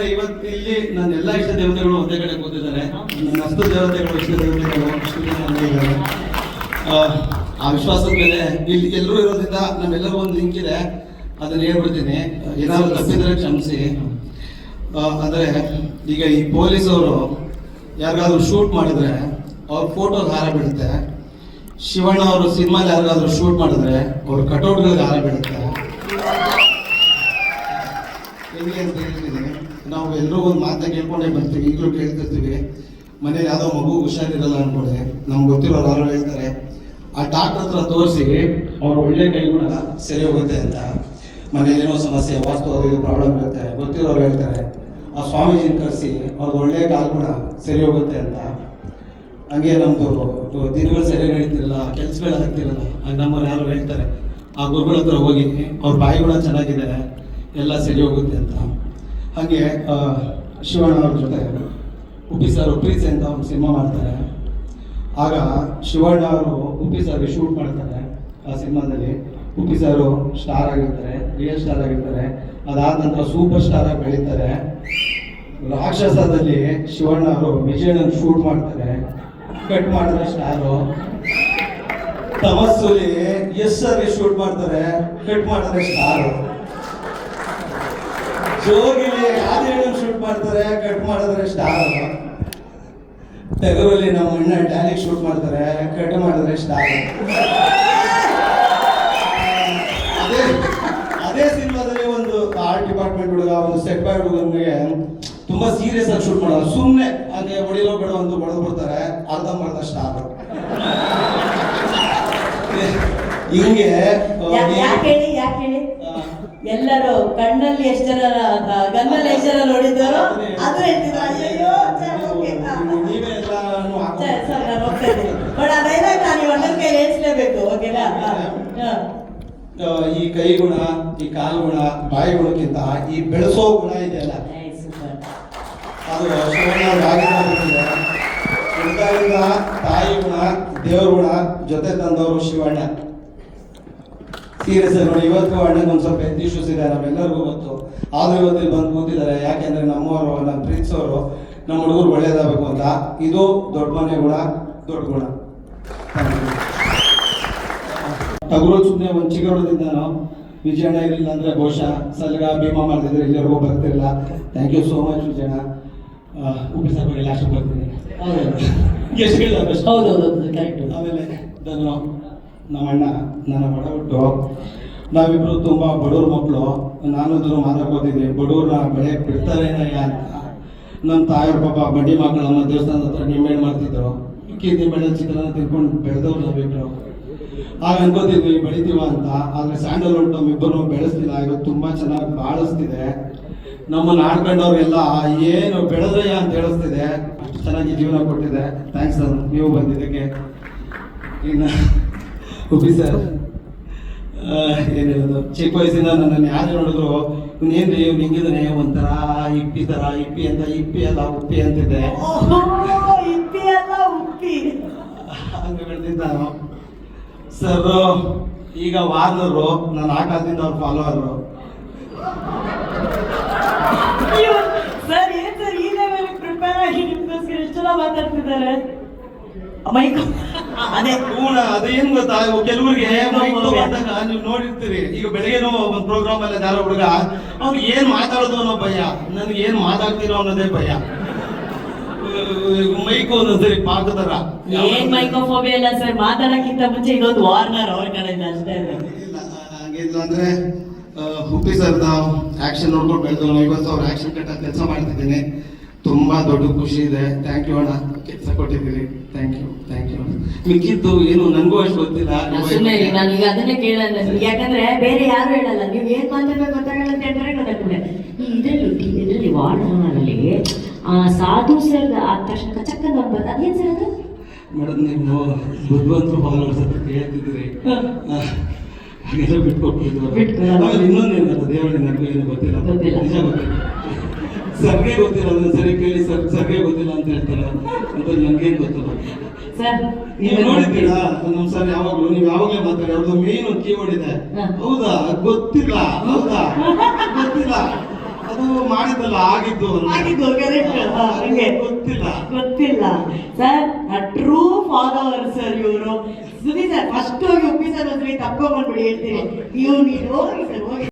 ಅಂದ್ರೆ ಇವತ್ತು ಇಲ್ಲಿ ನನ್ನ ಎಲ್ಲ ಇಷ್ಟ ದೇವತೆಗಳು ಒಂದೇ ಕಡೆ ಕೂತಿದ್ದಾರೆ. ನನ್ನ ಅಷ್ಟು ದೇವತೆಗಳು ಇಷ್ಟ ದೇವತೆಗಳು ಇದ್ದಾರೆ. ಆ, ವಿಶ್ವಾಸದ ಮೇಲೆ ಇಲ್ಲಿ ಎಲ್ಲರೂ ಇರೋದ್ರಿಂದ ನಮ್ಮೆಲ್ಲರೂ ಒಂದು ಲಿಂಕ್ ಇದೆ. ಅದನ್ನ ಹೇಳ್ಬಿಡ್ತೀನಿ. ಏನಾದ್ರು ತಪ್ಪಿದ್ರೆ ಕ್ಷಮಿಸಿ. ಅಂದ್ರೆ ಈಗ ಈ ಪೊಲೀಸವರು ಯಾರಿಗಾದ್ರೂ ಶೂಟ್ ಮಾಡಿದ್ರೆ ಅವ್ರ ಫೋಟೋಗೆ ಹಾರ ಬೀಳುತ್ತೆ. ಶಿವಣ್ಣ ಅವರು ಸಿನಿಮಾಲಿ ಯಾರಿಗಾದ್ರೂ ಶೂಟ್ ಮಾಡಿದ್ರೆ ಅವ್ರ ಕಟೌಟ್ಗಳಿಗೆ ಹಾರ ಬೀಳುತ್ತೆ. ಹೆಂಗೆ ಅಂತ ಹೇಳ್ತೀನಿ ನಾವು ಎಲ್ಲರೂ ಒಂದು ಮಾತನ್ನ ಕೇಳ್ಕೊಂಡೇ ಬರ್ತೀವಿ. ಈಗಲೂ ಕೇಳ್ತಿರ್ತೀವಿ. ಮನೇಲಿ ಯಾವುದೋ ಮಗು ಹುಷಾರಿರಲ್ಲ ಅನ್ಕೊಳ್ಳಿ ನಮ್ಗೆ ಗೊತ್ತಿರೋರು ಯಾರು ಹೇಳ್ತಾರೆ. ಆ ಡಾಕ್ಟರ್ ಹತ್ರ ತೋರಿಸಿ, ಅವ್ರ ಒಳ್ಳೆ ಕೈಗುಣ ಸರಿ ಹೋಗುತ್ತೆ ಅಂತ. ಮನೇಲಿ ಏನೋ ಸಮಸ್ಯೆ, ವಾಸ್ತು ಅದು ಪ್ರಾಬ್ಲಮ್ ಇರುತ್ತೆ. ಗೊತ್ತಿರೋರು ಹೇಳ್ತಾರೆ. ಆ ಸ್ವಾಮೀಜಿನ ಕರೆಸಿ ಅವ್ರದ್ದು ಒಳ್ಳೆ ಕಾಲ್ಗುಣ ಸರಿ ಹೋಗುತ್ತೆ ಅಂತ. ಹಂಗೆ ನಮ್ಮದು ದಿನಗಳು ಸರಿ ನಡೀತಿರಲ್ಲ, ಕೆಲಸಗಳು ಆಗ್ತಿರಲ್ಲ. ನಮ್ಮ ಯಾರು ಹೇಳ್ತಾರೆ. ಆ ಗುರುಗಳ ಹತ್ರ ಹೋಗಿ, ಅವ್ರ ಬಾಯಿಗುಣ ಚೆನ್ನಾಗಿದೆ ಎಲ್ಲ ಸರಿ ಹೋಗುತ್ತೆ ಅಂತ. ಹಾಗೆ ಶಿವಣ್ಣ ಅವ್ರ ಜೊತೆ ಉಪ್ಪಿ ಸರ್ ಪ್ರೀತಿ ಅಂತ ಒಂದು ಸಿನಿಮಾ ಮಾಡ್ತಾರೆ. ಆಗ ಶಿವಣ್ಣ ಅವರು ಉಪ್ಪಿ ಸರ್ ಶೂಟ್ ಮಾಡ್ತಾರೆ ಆ ಸಿನಿಮಾದಲ್ಲಿ. ಉಪ್ಪಿ ಸರ್ ಸ್ಟಾರ್ ಆಗಿರ್ತಾರೆ ರಿಯಲ್ ಸ್ಟಾರ್ ಆಗಿರ್ತಾರೆ. ಅದಾದ ನಂತರ ಸೂಪರ್ ಸ್ಟಾರ್ ಆಗಿ ಬೆಳೀತಾರೆ. ರಾಕ್ಷಸದಲ್ಲಿ ಶಿವಣ್ಣ ಅವರು ವಿಜಯನ ಶೂಟ್ ಮಾಡ್ತಾರೆ. ಕಟ್ ಮಾಡಿದ್ರೆ ಸ್ಟಾರು ತಮಸ್ಸುಲಿ ಎಸ್ ಸರ್ ಶೂಟ್ ಮಾಡ್ತಾರೆ. ಕಟ್ ಮಾಡಿದ್ರೆ ಸ್ಟಾರು ಜೋಗಿಲಿ ಆದಿಯನ್ನು ಶೂಟ್ ಮಾಡ್ತಾರೆ ಕಟ್ ಮಾಡಿದ್ರೆ ಸ್ಟಾರ್ ತೆಗರಲ್ಲಿ ನಮ್ಮ ಅಣ್ಣ ಟ್ಯಾಲಿಕ್ ಶೂಟ್ ಮಾಡ್ತಾರೆ ಕಟ್ ಮಾಡಿದ್ರೆ ಸ್ಟಾರ್ ಅದೇ ಅದೇ ಸಿನಿಮಾದಲ್ಲಿ ಒಂದು ಆರ್ಟ್ ಡಿಪಾರ್ಟ್ಮೆಂಟ್ ಹುಡುಗ, ಒಂದು ಸೆಟ್ ಬಾಯ್ ಹುಡುಗನಿಗೆ ತುಂಬಾ ಸೀರಿಯಸ್ ಆಗಿ ಶೂಟ್ ಮಾಡೋದು. ಸುಮ್ಮನೆ ಹಾಗೆ ಹೊಡಿಲೋ ಬೇಡ ಅಂತ ಹೊಡೆದು ಬಿಡ್ತಾರೆ ಅರ್ಧಂಬರ್ಧ ಸ್ಟಾರ್ ಹಿಂಗೆ ಎಲ್ಲರೂ ಕಣ್ಣಲ್ಲಿ ಎಷ್ಟರ ಜನ ಎಷ್ಟರ ಗನ್ನಲ್ಲಿ ಎಷ್ಟು ಜನ ನೋಡಿದ್ದಾರೋ ಅದು ಹೇಳ್ತಿದ್ರು ಬಟ್ ನಾನು ಕೈ ಹೇಳ್ಸ್ಲೇಬೇಕು ಓಕೆನಾ. ಈ ಕೈ ಗುಣ ಈ ಕಾಲು ಗುಣ ಬಾಯಿ ಗುಣಕ್ಕಿಂತ ಈ ಬೆಳೆಸೋ ಗುಣ ಇದೆಯಲ್ಲ? ಅದು ಶಿವಣ್ಣ ತಾಯಿ ಗುಣ ದೇವ್ರ ಗುಣ ಜೊತೆ ತಂದವರು ಶಿವಣ್ಣ. ಸೀರಿಯಸ್ ನೋಡಿ ಇವತ್ತು ಅಣ್ಣಗೆ ಒಂದು ಸ್ವಲ್ಪ ಹೆಲ್ತ್ ಇಶ್ಯೂಸ್ ಇದೆ ನಮ್ಮೆಲ್ಲರಿಗೂ ಗೊತ್ತು. ಆದರೂ ಇವತ್ತು ಇಲ್ಲಿ ಬಂದು ಕೂತಿದ್ದಾರೆ. ಯಾಕೆಂದ್ರೆ ನಮ್ಮವರು ನಮ್ಮ ಪ್ರೀತಿಸೋರು ನಮ್ಮ ಹುಡುಗರು ಒಳ್ಳೇದಾಗಬೇಕು ಅಂತ. ಇದು ದೊಡ್ಡ ಮನೆ ಗುಣ ದೊಡ್ಡ ಗುಣ. ಟಗರು ಸುಮ್ಮನೆ ಒಂದು ಚಿಗಡೋದ್ರಿಂದ ನಾವು ವಿಜಯಣ್ಣ ಇರಲಿಲ್ಲ ಅಂದರೆ ಬಹುಶಃ ಸಲ್ಗ ಭೀಮಾ ಮಾಡ್ತಿದ್ರೆ ಇಲ್ಲಿವರೆಗೂ ಬರ್ತಿರಲಿಲ್ಲ. Thank you so much Vijayanna. Uppi ಬಗ್ಗೆ ಲಾಸ್ಟ್ ಬರ್ತೀನಿ. ಹೌದು ಹೌದು ಕರೆಕ್ಟ್ ಆಮೇಲೆ ಧನು ನಮ್ಮ ಅಣ್ಣ ನನ್ನ ಬಡ ಹುಟ್ಟು ನಾವಿಬ್ರು ತುಂಬಾ ಬಡವ್ರ ಮಕ್ಕಳು ನಾನು ಅದನ್ನು ಮಾತಾಡ್ಕೋತಿದ್ವಿ ಬಡವ್ರನ್ನ ಬೆಳೆಯಕ್ಕೆ ಬಿಡ್ತಾರೇನಯ್ಯ ಅಂತ. ನಮ್ಮ ತಾಯಿಯವ್ರ ಪಾಪ ಬಡ್ಡಿ ಮಕ್ಕಳು ನಮ್ಮ ದೇವಸ್ಥಾನದ ಹತ್ರ ನಿಂಬೆಹಣ್ಣು ಮಾಡ್ತಿದ್ರು. ಇಕ್ಕಿ ಬೆಳೆ ಚಿತ್ರಾನ್ನ ತಿನ್ಕೊಂಡು ಬೆಳೆದವ್ರು ನಾವಿಬ್ರು ಆಗ ಅನ್ಕೋತಿದ್ವಿ, ಬೆಳಿತೀವ ಅಂತ. ಆದ್ರೆ ಸ್ಯಾಂಡಲ್ವುಡ್ ನಮ್ಮಿಬ್ಬರು ಬೆಳೆಸ್ತಿಲ್ಲ. ಇವತ್ತು ತುಂಬಾ ಚೆನ್ನಾಗಿ ಬಾಳಿಸ್ತಿದೆ. ನಮ್ಮನ್ನ ಆಡ್ಕೊಂಡವ್ರಿಗೆಲ್ಲ ಏನು ಬೆಳೆದ್ರಯ್ಯ ಅಂತ ಹೇಳಿಸ್ತಿದೆ. ಚೆನ್ನಾಗಿ ಜೀವನ ಕೊಟ್ಟಿದೆ. ಥ್ಯಾಂಕ್ಸ್ ಸರ್, ನೀವು ಬಂದಿದ್ದಕ್ಕೆ. ಇನ್ನು ಉಪ್ಪಿ ಸರ್ ಏನು ಹೇಳೋದು? ಚಿಕ್ಕ ವಯಸ್ಸಿಂದ ನನ್ನನ್ನು ಯಾರು ನೋಡಿದ್ರು ಏನ್ರಿ ಇವ್ನು ಹಿಂಗಿದಾನೆ ಒಂಥರ ಇಪ್ಪಿ ಥರ ಇಪ್ಪಿ ಅಂತ ಇಪ್ಪಿ ಅಲ್ಲ ಉಪ್ಪಿ ಅಂತಿದ್ದೆ. ಇಪ್ಪಿ ಅಲ್ಲ ಉಪ್ಪಿ. ಹಂಗೆ ಬೆಳೆದಿದ್ದ ನಾನು. ಸರ್ ಈಗ ವಾರ್ನರು ನಾನು ಆ ಕಾಲದಿಂದ ಅವ್ರ ಫಾಲೋವರು ಸರ್ ಏನ್ ಸರ್ ಈ ಲೆವೆಲ್ ಪ್ರಿಪೇರ್ ಆಗಿ ನಿಮ್ಗೋಸ್ಕರ ಎಷ್ಟು ಜನ ಮಾತಾಡ್ತಿದ್ದಾರೆ? ಮೈಕ್ ಅದೇ ಹೂಣ ಅದೇನ್ ಗೊತ್ತಾ? ಕೆಲವರಿಗೆ ನೀವು ನೋಡಿರ್ತೀರಿ. ಈಗ ಬೆಳಗ್ಗೆನೋ ಒಂದು ಪ್ರೋಗ್ರಾಮ್ ಅಲ್ಲಿ ಯಾರೋ ಹುಡುಗ ಅವ್ನಿಗೆ ಏನ್ ಮಾತಾಡೋದು ಅನ್ನೋ ಭಯ. ನನಗೆ ಏನ್ ಮಾತಾಡ್ತೀರೋ ಅನ್ನೋದೇ ಭಯ. ಮೈಕ್ ಒಂದೊಂದ್ಸರಿ ಪಾಕ ತರ. ಏನ್ ಮೈಕೋಫೋಬಿಯಾ ಇಲ್ಲ ಸರ್ ಮಾತಾಡಕ್ಕಿಂತ ಮುಂಚೆ ಇದೊಂದು ವಾರ್ನರ್ ಅವ್ರ ಕಡೆಯಿಂದ ಅಷ್ಟೇ ಇಲ್ಲ ಹಾಗಿಲ್ಲ ಅಂದ್ರೆ ಹುಪ್ಪಿ ಸರ್ ನಾವು ಆಕ್ಷನ್ ನೋಡ್ಕೊಂಡು ಬೆಳೆದು ಇವತ್ತು ಅವ್ರ ಆಕ್ಷನ್ ಕಟ್ಟ ಕೆಲಸ ಮಾಡ್ತಿದ್ದೀನಿ. ತುಂಬಾ ದೊಡ್ಡ ಖುಷಿ ಇದೆ. ಥ್ಯಾಂಕ್ ಯು ಅಣ್ಣ. ಕೆಲಸ ಕೊಟ್ಟಿದ್ದೀರಿ. ಥ್ಯಾಂಕ್ ಯು ಥ್ಯಾಂಕ್ ಯು ಮಿಕ್ಕಿದ್ದು ಏನು ನನಗೂ ಅಷ್ಟು ಗೊತ್ತಿಲ್ಲ. ಸುಮ್ಮನೆ ನಾನು ಈಗ ಅದನ್ನೇ ಕೇಳಲ್ಲ. ಯಾಕಂದ್ರೆ ಬೇರೆ ಯಾರು ಹೇಳಲ್ಲ. ನೀವು ಏನ್ ಮಾತಾಡ್ಬೇಕು ಗೊತ್ತಾಗಲ್ಲ ಅಂತ ಹೇಳ್ತಾರೆ ಗೊತ್ತಾಗ್ತದೆ. ಈ ಇದರಲ್ಲಿ ಇದರಲ್ಲಿ ವಾರ್ನರ್ನಲ್ಲಿ ಸಾಧು ಸರ್ ಆದ ತಕ್ಷಣ ಕಚಕ್ಕ ನೋಡ್ಬೋದು ಅದೇನ್ ಸರ್ ಅದು? ಮೇಡಮ್ ನೀವು ಬುದ್ಧಿವಂತರು ಫಾಲೋವರ್ಸ್ ಅಂತ ಹೇಳ್ತಿದ್ದೀರಿ. ಹಾಗೆಲ್ಲ. ಆಮೇಲೆ ಇನ್ನೊಂದು ಏನು ಗೊತ್ತಾ ದೇವರಿಗೆ ನನಗೂ ಏನು ಗೊತ್ತಿಲ್ಲ. ಗೊತ್ತಿಲ್ಲ. ನಿಜ ಗೊತ್ತಿಲ್ಲ. ಸರ್ಗೆ ಗೊತ್ತಿಲ್ಲ ಅಂದ್ರೆ ಸರಿ ಕೇಳಿ ಸರ್ ಸರ್ಗೆ ಗೊತ್ತಿಲ್ಲ ಅಂತ ಹೇಳ್ತಾರೆ. ಅಂತ ನನ್ಗೇನ್ ಗೊತ್ತಿಲ್ಲ ಸರ್ ನೀವು ನೋಡಿದ್ದೀರಾ? ನಮ್ ಸರ್ ಯಾವಾಗ್ಲೂ ನೀವು ಯಾವಾಗಲೇ ಮಾತಾಡಿ ಅವ್ರದ್ದು ಮೇನ್ ಕೀವರ್ಡ್ ಇದೆ. ಹೌದಾ? ಗೊತ್ತಿಲ್ಲ. ಹೌದಾ? ಗೊತ್ತಿಲ್ಲ. ಅದು ಮಾಡಿದ್ದಲ್ಲ ಆಗಿದ್ದು. ಆಗಿದ್ದು ಗೊತ್ತಿಲ್ಲ. ಗೊತ್ತಿಲ್ಲ. ಸರ್ ಟ್ರೂ ಫಾಲೋವರ್ ಸರ್ ಇವರು. ಸುನಿ ಸರ್ ಫಸ್ಟ್ ಹೋಗಿ ಉಪ್ಪಿ ಸರ್ ತಪ್ಕೊಂಡ್ಬಿಡಿ ಹೇಳ್ತೀನಿ. ಇವ್ನು ನೀನು ಹೋಗಿ ಸರ್ ಹೋಗಿ.